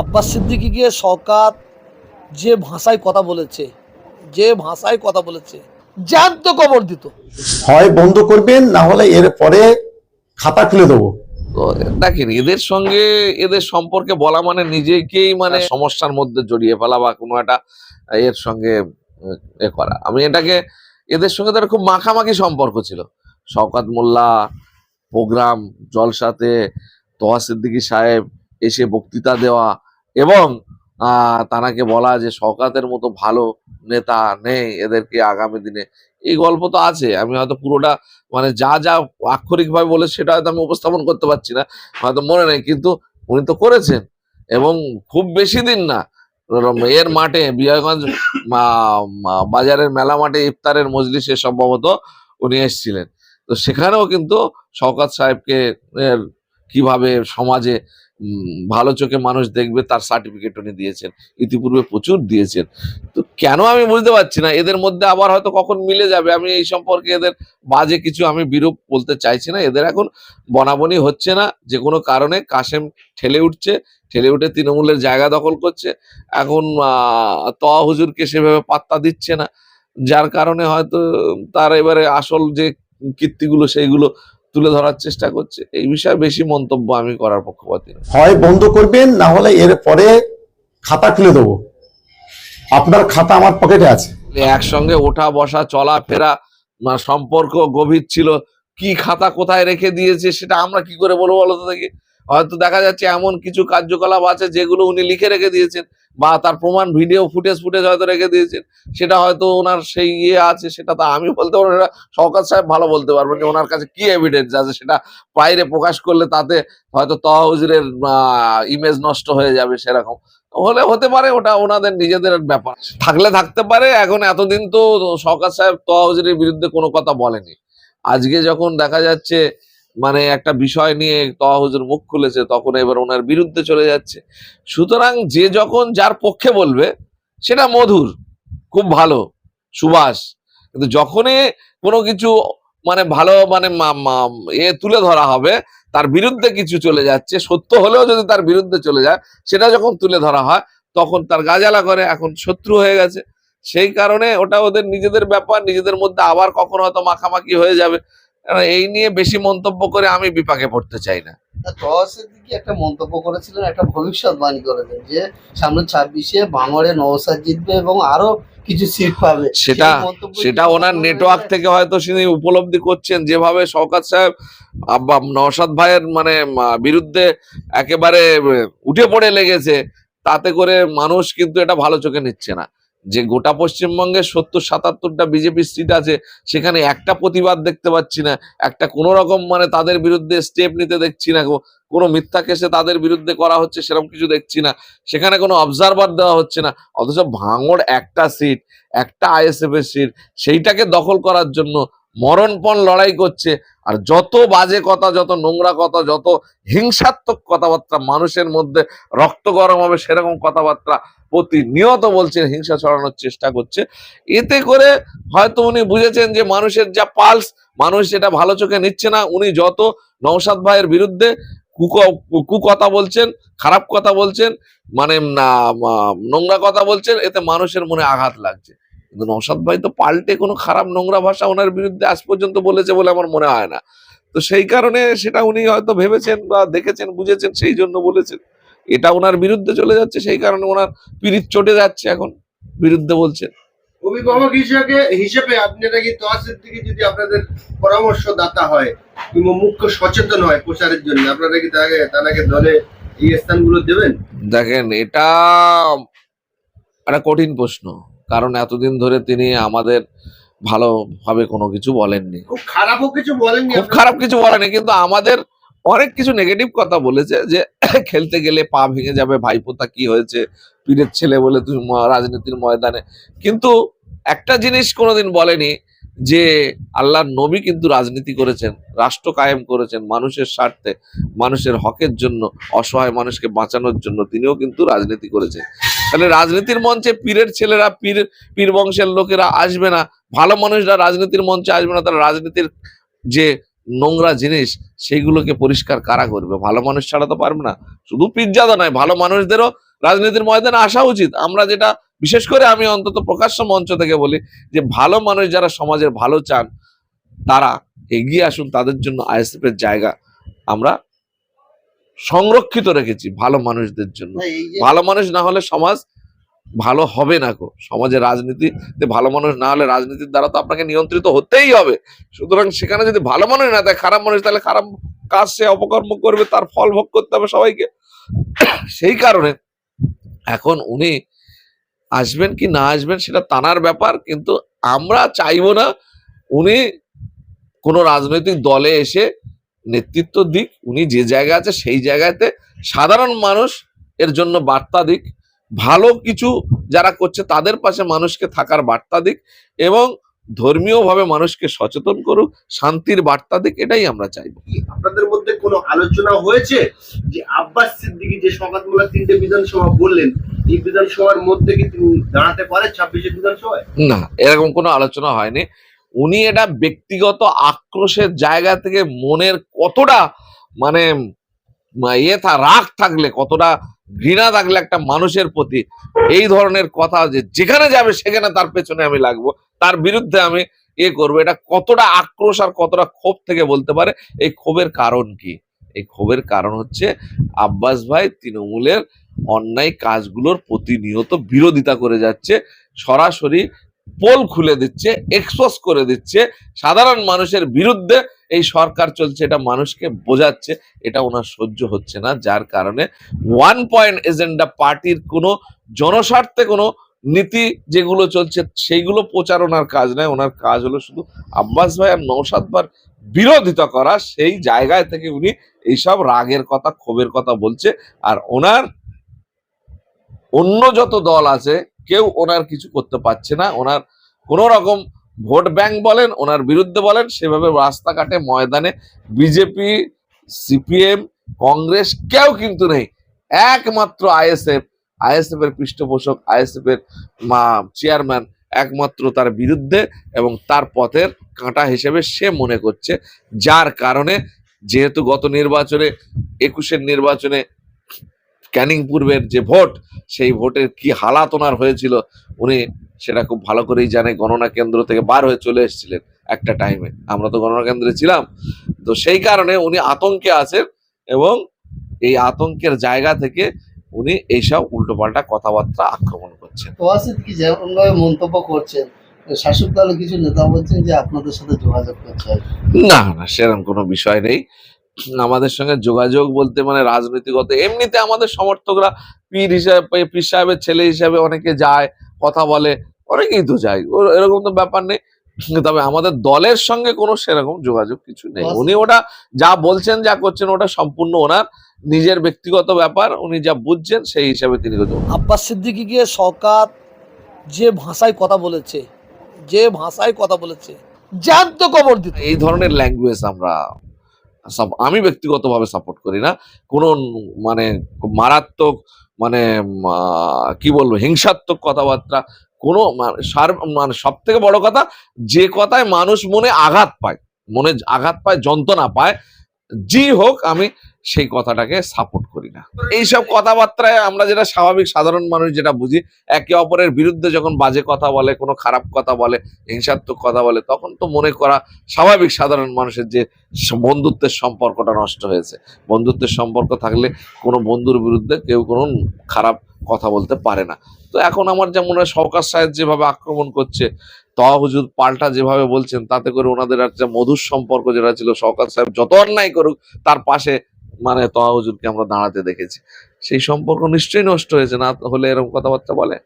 আব্বাস সিদ্দিকিকে শওকাত যে ভাষায় কথা বলেছে যে ভাষায় কথা বলেছে জ্যান্ত কবর দিত। হয় বন্ধ করবেন না হলে এর পরে খাতা খুলে দেবো। তো দেখেন এদের সঙ্গে এদের সম্পর্কে বলা মানে নিজেকেই মানে সমস্যার মধ্যে জড়িয়ে ফেলা বা কোনো একটা এর সঙ্গে এ করা। আমি এটাকে এদের সঙ্গে তার খুব মাখামাখি সম্পর্ক ছিল। শওকাত মোল্লা প্রোগ্রাম জলসাতে তোহা সিদ্দিকী সাহেব এসে বক্তৃতা দেওয়া এবং তানাকে বলা যে শওকাতের মতো ভালো নেতা নেই এদেরকে আগামী দিনে। এই গল্প তো আছে, আমি হয়তো পুরোটা মানে যা যা আক্ষরিক ভাবে বলে সেটা হয়তো আমি উপস্থাপন করতে পারছি না, হয়তো মনে নেই, কিন্তু উনি তো করেছেন। এবং খুব বেশি দিন না, এর মাঠে মা- বাজারের মেলা মাঠে ইফতারের মজলিসে সম্ভবত উনি এসেছিলেন। তো সেখানেও কিন্তু শওকাত সাহেবকে কীভাবে সমাজে ভালো চোখে মানুষ দেখবে তার সার্টিফিকেট উনি দিয়েছেন, ইতিপূর্বে প্রচুর দিয়েছেন। তো কেন আমি বুঝতে পারছি না? এদের মধ্যে আবার হয়তো কখন মিলে যাবে? আমি এই সম্পর্কে এদের বাজে কিছু আমি বিরূপ বলতে চাইছি না। এদের এখন বনাবনি হচ্ছে না, যে কোনো কারণে। কাশেম ঠেলে উঠছে, ঠেলে উঠে তৃণমূলের জায়গা দখল করছে। এখন তওয়া হুজুরকে সেভাবে পাত্তা দিচ্ছে না। যার কারণে হয়তো তার এবারে আসল যে কীর্তিগুলো, সেইগুলো তুলে ধরার চেষ্টা করছে। এই বিষয়ে বেশি মন্তব্য আমি করার পক্ষপাতি হয় বন্ধ করবেন না হলে এর পরে খাতা খুলে দেবো। আপনার খাতা আমার পকেটে আছে। একসঙ্গে ওঠা বসা চলা ফেরা সম্পর্ক গভীর ছিল কি খাতা কোথায় রেখে দিয়েছে সেটা আমরা কি করে বলব বলো তো দেখি। হয়তো দেখা যাচ্ছে এমন কিছু কার্যকলাপ আছে যেগুলো উনি লিখে রেখে দিয়েছেন বা তার প্রমাণ ভিডিও ফুটেজ ফুটেজ হয়তো রেখে দিয়েছেন। সেটা হয়তো ওনার সেই ইয়ে আছে, সেটা তো আমি বলতে পারব না শওকাত সাহেব ভালো বলতে পারবেন যে ওনার কাছে কি এভিডেন্স আছে সেটা বাইরে প্রকাশ করলে তাতে হয়তো তহজুরের ইমেজ নষ্ট হয়ে যাবে সেরকম। হলে হতে পারে, ওটা ওনাদের নিজেদের ব্যাপার। থাকলে থাকতে পারে, এখন এতদিন তো শওকাত সাহেব তহজুরের বিরুদ্ধে কোনো কথা বলেনি। আজকে যখন দেখা যাচ্ছে মানে একটা বিষয় নিয়ে তহা মুখ খুলেছে, তখন এবার ওনার বিরুদ্ধে চলে যাচ্ছে। সুতরাং যে যখন যার পক্ষে বলবে, সেটা মধুর, খুব ভালো সুবাস কিন্তু যখনই কোনো কিছু মানে ভালো মানে এ তুলে ধরা হবে, তার বিরুদ্ধে কিছু চলে যাচ্ছে, সত্য হলেও যদি তার বিরুদ্ধে চলে যায়, সেটা যখন তুলে ধরা হয়, তখন তার গাজালা করে, এখন শত্রু হয়ে গেছে। সেই কারণে ওটা ওদের নিজেদের ব্যাপার, নিজেদের মধ্যে আবার কখনো হয়তো মাখামাখি হয়ে যাবে। এই নিয়ে বেশি মন্তব্য করে আমি বিপাকে পড়তে চাই না। দিকে একটা মন্তব্য করেছিলেন একটা ভবিষ্যৎবাণী করেছেন যে সামনে ছাব্বিশে ভাঙড়ে নওসাদ জিতবে এবং আরও কিছু সিট পাবে। সেটা সেটা ওনার নেটওয়ার্ক থেকে হয়তো তিনি উপলব্ধি করছেন যেভাবে শওকাত সাহেব নওশাদ ভাইয়ের মানে বিরুদ্ধে একেবারে উঠে পড়ে লেগেছে তাতে করে মানুষ কিন্তু এটা ভালো চোখে নিচ্ছে না। যে গোটা পশ্চিমবঙ্গে সত্তর, সাতাত্তরটা বিজেপি সিট আছে, সেখানে একটা প্রতিবাদ দেখতে পাচ্ছি না। একটা কোনো রকম মানে তাদের বিরুদ্ধে স্টেপ নিতে দেখছি না। কোনো মিথ্যা কেসে তাদের বিরুদ্ধে করা হচ্ছে সেরকম কিছু দেখছি না। সেখানে কোনো অবজারভার দেওয়া হচ্ছে না। অথচ ভাঙড় একটা সিট, একটা আইএসএফ এর সিট, সেইটাকে দখল করার জন্য মরণপণ লড়াই করছে, আর যত বাজে কথা, যত নোংরা কথা, যত হিংসাত্মক কথাবার্তা মানুষের মধ্যে রক্ত গরম হবে, সেরকম কথাবার্তা প্রতিনিয়ত বলছেন, হিংসা ছড়ানোর চেষ্টা করছে। এতে করে হয়তো উনি বুঝেছেন যে মানুষের যা পালস, মানুষ যেটা ভালো চোখে নিচ্ছে না। উনি যত নৌসাদ ভাইয়ের বিরুদ্ধে কুক- কু কথা বলছেন, খারাপ কথা বলছেন মানে নোংরা কথা বলছেন, এতে মানুষের মনে আঘাত লাগছে। কিন্তু নৌসাদ ভাই তো পাল্টে কোনো খারাপ নোংরা ভাষা ওনার বিরুদ্ধে আজ পর্যন্ত বলেছে বলে আমার মনে হয় না। তো সেই কারণে সেটা উনি হয়তো ভেবেছেন বা দেখেছেন বুঝেছেন সেই জন্য বলেছেন। এটা ওনার বিরুদ্ধে চলে যাচ্ছে সেই কারণে ওনার পিরিত চটে যাচ্ছে এখন বিরুদ্ধে বলছেন। অভিভাবক হিসেবে হিসেবে আপনারা কি তহসিল থেকে যদি আপনাদের পরামর্শ দাতা হয় কিংবা মুখ্য সচেতন হয় প্রচারের জন্য আপনারা কি তাকে তাকে দলে এই স্থানগুলো দেবেন? দেখেন এটা একটা কঠিন প্রশ্ন। কারণ এতদিন ধরে তিনি আমাদের ভালোভাবে কোনো কিছু বলেননি। খুব খারাপও কিছু বলেননি খুব খারাপ কিছু বলেনি কিন্তু আমাদের অনেক কিছু নেগেটিভ কথা বলেছে যে খেলতে গেলে পা ভেঙে যাবে ভাইপোতা কি হয়েছে পীরের ছেলে বলে তুমি রাজনীতির ময়দানে। কিন্তু একটা জিনিস কোনোদিন বলেনি যে আল্লাহর নবী কিন্তু রাজনীতি করেছেন রাষ্ট্র কায়েম করেছেন মানুষের স্বার্থে মানুষের হকের জন্য অসহায় মানুষকে বাঁচানোর জন্য তিনিও কিন্তু রাজনীতি করেছেন। তাহলে রাজনীতির মঞ্চে পীরের ছেলেরা, পীর পীর বংশের লোকেরা আসবে না। ভালো মানুষরা রাজনীতির মঞ্চে আসবে না তারা রাজনীতির যে নোংরা জিনিস, সেইগুলোকে পরিষ্কার কারা করবে? ভালো মানুষ ছাড়া তো পারবে না। শুধু পিজ্জাদা নয়, ভালো মানুষদেরও রাজনীতির ময়দানে আসা উচিত। আমরা যেটা, বিশেষ করে আমি অন্তত প্রকাশ্য মঞ্চ থেকে বলি যে, ভালো মানুষ যারা সমাজের ভালো চান, তারা এগিয়ে আসুন, তাদের জন্য আইএসএফ এর জায়গা আমরা সংরক্ষিত রেখেছি ভালো মানুষদের জন্য। না, এই যে ভালো মানুষ না হলে সমাজ ভালো হবে না গো। সমাজে রাজনীতি ভালো মানুষ না হলে রাজনীতির দ্বারা তো আপনাকে নিয়ন্ত্রিত হতেই হবে। সুতরাং সেখানে যদি ভালো মানুষ না থাকে খারাপ মানুষ তাহলে খারাপ কাজ সে অপকর্ম করবে তার ফল ভোগ করতে হবে সবাইকে। সেই কারণে এখন উনি আসবেন কি না আসবেন সেটা তানার ব্যাপার কিন্তু আমরা চাইব না উনি কোনো রাজনৈতিক দলে এসে নেতৃত্ব দিক উনি যে জায়গা আছে সেই জায়গাতে সাধারণ মানুষ এর জন্য বার্তা দিক ভালো কিছু যারা করছে তাদের পাশে মানুষকে থাকার বার্তা দিক এবং ধর্মীয়ভাবে মানুষকে সচেতন করুক শান্তির বার্তা দিক এটাই আমরা চাইব আপনাদের মধ্যে কোনো আলোচনা হয়েছে যে আব্বাস সিদ্দিকী যে সকালবেলা তিনটে বিধানসভা বললেন এই বিধানসভার মধ্যে কি তিনি দাঁড়াতে পারে ছাব্বিশে বিধানসভায়? না এরকম কোনো আলোচনা হয়নি। উনি এটা ব্যক্তিগত আক্রোশের জায়গা থেকে মনের কতটা মানে ইয়ে রাগ থাকলে, কতটা ঘৃণা থাকলে একটা মানুষের প্রতি, এই ধরনের কথা যে যেখানে যাবে সেখানে তার পেছনে আমি লাগবো, তার বিরুদ্ধে আমি ইয়ে করব, এটা কতটা আক্রোশ আর কতটা ক্ষোভ থেকে বলতে পারে, এই ক্ষোভের কারণ কি? এই ক্ষোভের কারণ হচ্ছে আব্বাস ভাই তৃণমূলের অন্যায় কাজগুলোর প্রতিনিয়ত বিরোধিতা করে যাচ্ছে, সরাসরি পোল খুলে দিচ্ছে এক্সপোজ করে দিচ্ছে। সাধারণ মানুষের বিরুদ্ধে এই সরকার চলছে, এটা মানুষকে বোঝাচ্ছে, এটা ওনার সহ্য হচ্ছে না। যার কারণে ওয়ান পয়েন্ট এজেন্ডা পার্টির কোনো জনস্বার্থে কোনো নীতি যেগুলো চলছে, সেইগুলো প্রচারণার কাজ নয়। ওনার কাজ হলো শুধু আব্বাস ভাই আর নৌসাদ ভার বিরোধিতা করা। সেই জায়গায় থেকে উনি এইসব রাগের কথা, ক্ষোভের কথা বলছে। আর ওনার অন্য যত দল আছে কেউ ওনার কিছু করতে পারছে না। ওনার কোন রকম ভোট ব্যাংক বলেন, ওনার বিরুদ্ধে বলেন, সেভাবে রাস্তাঘাটে, ময়দানে বিজেপি, সিপিএম, কংগ্রেস কেউ কিন্তু নেই। একমাত্র আইএসএফ আইএসএফ এর পৃষ্ঠপোষক, আইএসএফ এর মা, চেয়ারম্যান একমাত্র তার বিরুদ্ধে এবং তার পথের কাঁটা হিসেবে সে মনে করছে। যার কারণে যেহেতু গত নির্বাচনে, একুশের নির্বাচনে ক্যানিং পূর্বের যে ভোট সেই ভোটের কি হালাত ওনার হয়েছিল উনি সেটা খুব ভালো করেই জানে গণনা কেন্দ্র থেকে বার হয়ে চলে এসেছিলেন একটা টাইমে আমরা তো গণনা কেন্দ্রে ছিলাম। তো সেই কারণে উনি আতঙ্কে আছেন এবং এই আতঙ্কের জায়গা থেকে উনি এইসব উল্টোপাল্টা কথাবার্তা আক্রমণ করছেন। তোয়াসিদ কি যেমন ভাবে মন্তব্য করছেন শাসক দলের কিছু নেতা বলছেন যে আপনাদের সাথে যোগাযোগ করছে না না সেরকম কোনো বিষয় নেই। আমাদের সঙ্গে যোগাযোগ বলতে মানে রাজনৈতিকত এমনিতে আমাদের সমর্থকরা পীর হিসাবে পীর সাহেবের ছেলে হিসাবে অনেকে যায় কথা বলে অনেকেই তো যায়। এরকম তো ব্যাপার নেই। তবে আমাদের দলের সঙ্গে কোনো সেরকম যোগাযোগ কিছু নেই। উনি ওটা যা বলছেন যা করছেন ওটা সম্পূর্ণ ওনার নিজের ব্যক্তিগত ব্যাপার। উনি যা বুঝছেন সেই হিসাবে তিনি। আব্বাস সিদ্দিকিকে সরকার যে ভাষায় কথা বলেছে যে ভাষায় কথা বলেছে জ্যান্ত কবর দিত। এই ধরনের ল্যাঙ্গুয়েজ আমরা আমি ব্যক্তিগতভাবে সাপোর্ট করি না। কোনো মানে মারাত্মক মানে কি বলব, হিংসাত্মক কথাবার্তা, কোনো সার- মানে সব থেকে বড় কথা, যে কথায় মানুষ মনে আঘাত পায়, মনে আঘাত পায়, যন্ত্রণা পায় জি হোক আমি সেই কথাটাকে সাপোর্ট করি না। এইসব কথাবার্তায় আমরা যেটা স্বাভাবিক সাধারণ মানুষ যেটা বুঝি, একে অপরের বিরুদ্ধে যখন বাজে কথা বলে, কোনো খারাপ কথা বলে, হিংসাত্মক কথা বলে, তখন তো মনে করা স্বাভাবিক সাধারণ মানুষের যে বন্ধুত্বের সম্পর্কটা নষ্ট হয়েছে। বন্ধুত্বের সম্পর্ক থাকলে কোনো বন্ধুর বিরুদ্ধে কেউ কোনো খারাপ কথা বলতে পারে না। তো এখন আমার যেমন মনে হয় সরকার সাহেব যেভাবে আক্রমণ করছে তহা পাল্টা যেভাবে বলছেন, তাতে করে ওনাদের একটা মধুর সম্পর্ক যেটা ছিল সরকার সাহেব যত অন্যায় করুক, তার পাশে মানে তহাউজুরকে আমরা দাঁড়াতে দেখেছি। সেই সম্পর্ক নিশ্চয়ই নষ্ট হয়েছে, না হলে এরকম কথাবার্তা বলে?